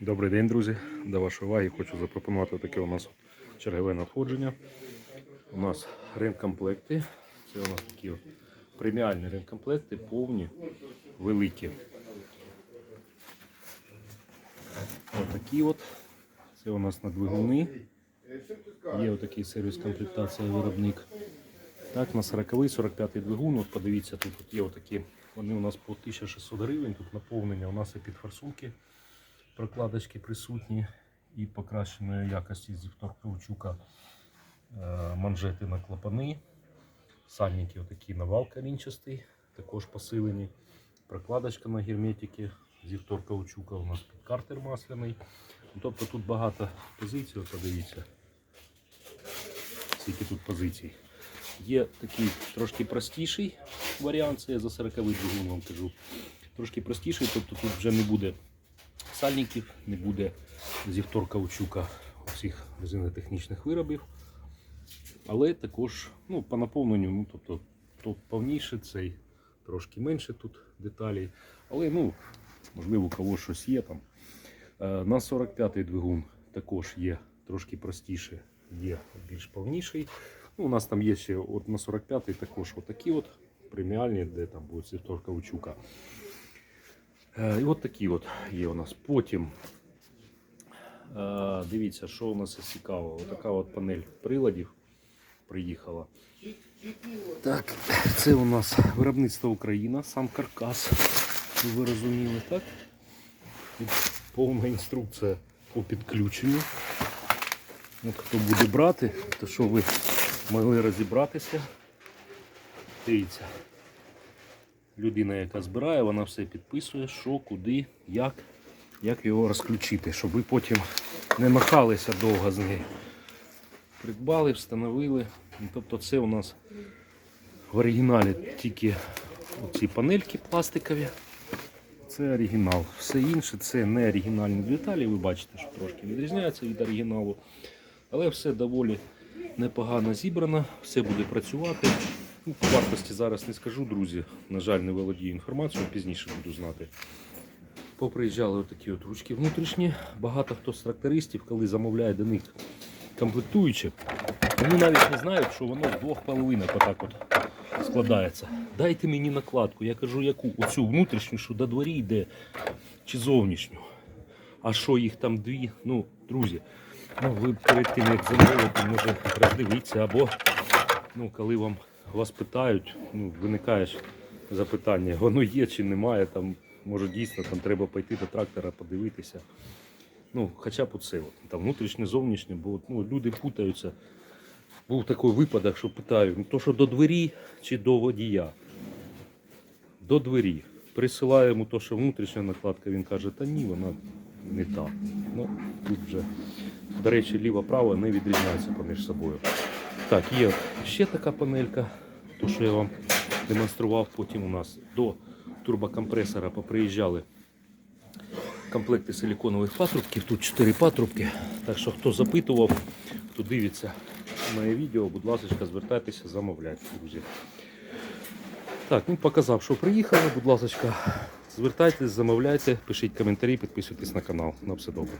Добрий день, друзі. До вашої уваги хочу запропонувати таке у нас чергове надходження. У нас ринкомплекти. Це у нас такі преміальні ринкомплекти, повні, великі. Отакі от. Це у нас на двигуни. Є отакий сервіс комплектація виробник. Так, на 40-й, 45-й двигун. От подивіться, тут, є отакі. Вони у нас по 1600 гривень. Тут наповнення. У нас і підфорсунки прокладочки присутні і покращеної якості зі каучука е, манжети на клапани. Сальники отакі навал камінчастий, також посилені. Прокладочка на герметики зі каучука у нас під картер масляний. Ну, Тобто тут багато позицій, подивіться. Скільки тут позицій. Є такий трошки простіший варіант, це я за 40 двигун вам кажу. Трошки простіший, тобто тут вже не буде сальників, не буде зівтор каучука усіх резинотехнічних виробів. Але також ну, по наповненню, ну, тобто тут повніше, цей трошки менше тут деталей. Але ну, можливо, у кого щось є там. Е, На 45-й двигун також є трошки простіше, є більш повніший. Ну, у нас там є ще от на 45-й також отакі от преміальні, де там буде зівтор каучука. Е, І от такі от є у нас. Потім е, дивіться, що у нас із цікавого. Отака от панель приладів приїхала. Так, це у нас виробництво Україна, сам каркас. Ви розуміли, так? Повна інструкція по підключенню. От хто буде брати, то що ви могли розібратися. Дивіться людина, яка збирає, вона все підписує, що, куди, як, як його розключити, щоб ви потім не махалися довго з нею. Придбали, встановили. Ну, Тобто це у нас в оригіналі тільки ці панельки пластикові. Це оригінал. Все інше це не оригінальні деталі. Ви бачите, що трошки відрізняється від оригіналу. Але все доволі непогано зібрано, все буде працювати. Ну, по вартості зараз не скажу, друзі. На жаль, не володію інформацією, пізніше буду знати. Поприїжджали отакі от ручки внутрішні. Багато хто з трактористів, коли замовляє до них комплектуючі, вони навіть не знають, що воно з двох половинок отак от складається. Дайте мені накладку. Я кажу, яку? Оцю внутрішню, що до дворі йде, чи зовнішню. А що їх там дві? Ну, друзі, ну ви перед тим як замовити, може роздивіться, або ну, коли вам вас питають, ну, виникає запитання, воно є чи немає, там, може дійсно там треба пойти до трактора, подивитися. Ну, хоча б оце, от, там внутрішнє, зовнішнє, бо ну, люди путаються. Був такий випадок, що питаю, ну, то що до двері чи до водія? До двері. Присилаю йому то, що внутрішня накладка, він каже, та ні, вона не та. Ну, тут вже, до речі, ліва-права не відрізняються поміж собою. Так, є ще така панелька, то що я вам демонстрував. Потім у нас до турбокомпресора поприїжджали комплекти силіконових патрубків. Тут 4 патрубки. Так що хто запитував, хто дивиться моє відео, будь ласка, звертайтеся, замовляйте, друзі. Так, ну показав, що приїхали, будь ласка, звертайтесь, замовляйте, пишіть коментарі, підписуйтесь на канал. На все добре.